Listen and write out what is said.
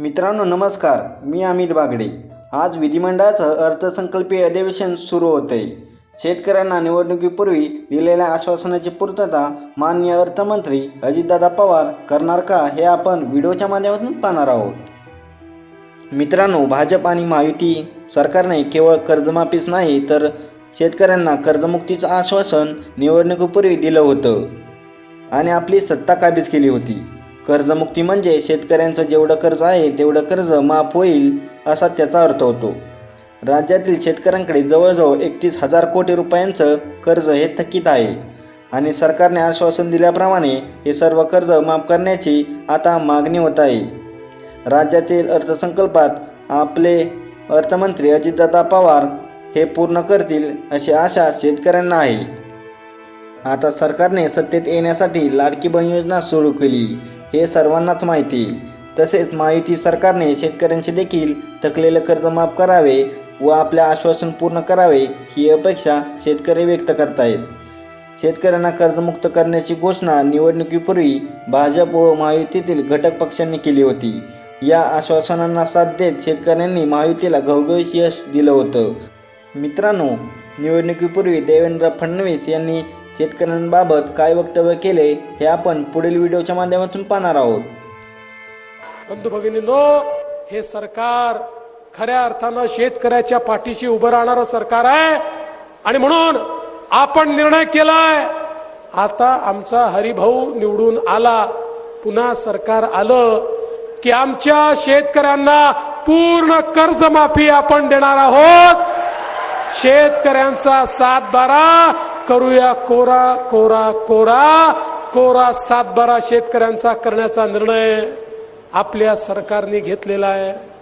मित्रांनो नमस्कार. मी अमित बागडे. आज विधिमंडळाचं अर्थसंकल्पीय अधिवेशन सुरू होते शेतकऱ्यांना निवडणुकीपूर्वी दिलेल्या आश्वासनाची पूर्तता माननीय अर्थमंत्री अजितदादा पवार करणार का हे आपण व्हिडिओच्या माध्यमातून पाहणार आहोत. मित्रांनो भाजप आणि महायुती सरकारने केवळ कर्जमाफीच नाही तर शेतकऱ्यांना कर्जमुक्तीचं आश्वासन निवडणुकीपूर्वी दिलं होतं. आणि आपली सत्ता काबीज केली होती. कर्जमुक्ती म्हणजे शेतकऱ्यांचं जेवढं कर्ज आहे तेवढं कर्ज माफ होईल असा त्याचा अर्थ होतो. राज्यातील शेतकऱ्यांकडे जवळजवळ एकतीस हजार कोटी रुपयांचं कर्ज हे थकीत आहे आणि सरकारने आश्वासन दिल्याप्रमाणे हे सर्व कर्ज माफ करण्याची आता मागणी होत आहे. राज्यातील अर्थसंकल्पात आपले अर्थमंत्री अजितदादा पवार हे पूर्ण करतील अशी आशा शेतकऱ्यांना आहे. आता सरकारने सत्तेत येण्यासाठी लाडकी बन योजना सुरू केली. हे सर्वांनाच माहिती. तसेच महायुती सरकारने शेतकऱ्यांचे देखील थकलेलं कर्ज माफ करावे व आपले आश्वासन पूर्ण करावे ही अपेक्षा शेतकरी व्यक्त करतायत. शेतकऱ्यांना कर्जमुक्त करण्याची घोषणा निवडणुकीपूर्वी भाजप व महायुतीतील घटक पक्षांनी केली होती. या आश्वासनांना साथ देत शेतकऱ्यांनी महायुतीला घवघवीत यश दिलं होतं. मित्रांनो निवडणुकीपूर्वी देवेंद्र फडणवीस यांनी शेतकऱ्यांबाबत काय वक्तव्य केले हे आपण पुढील व्हिडिओच्या माध्यमातून पाहणार आहोत. बंधू भगिनींनो हे सरकार खऱ्या अर्थानं शेतकऱ्याच्या पाठीशी उभं राहणारं सरकार आहे. आणि म्हणून आपण निर्णय केलाय. आता आमचा हरिभाऊ निवडून आला पुन्हा सरकार आलं की आमच्या शेतकऱ्यांना पूर्ण कर्जमाफी आपण देणार आहोत. शेतकऱ्यांचा सातबारा. करूया कोरा कोरा कोरा. कोरा सातबारा शेतकऱ्यांचा करण्याचा निर्णय आपल्या सरकारने घेतलेला आहे.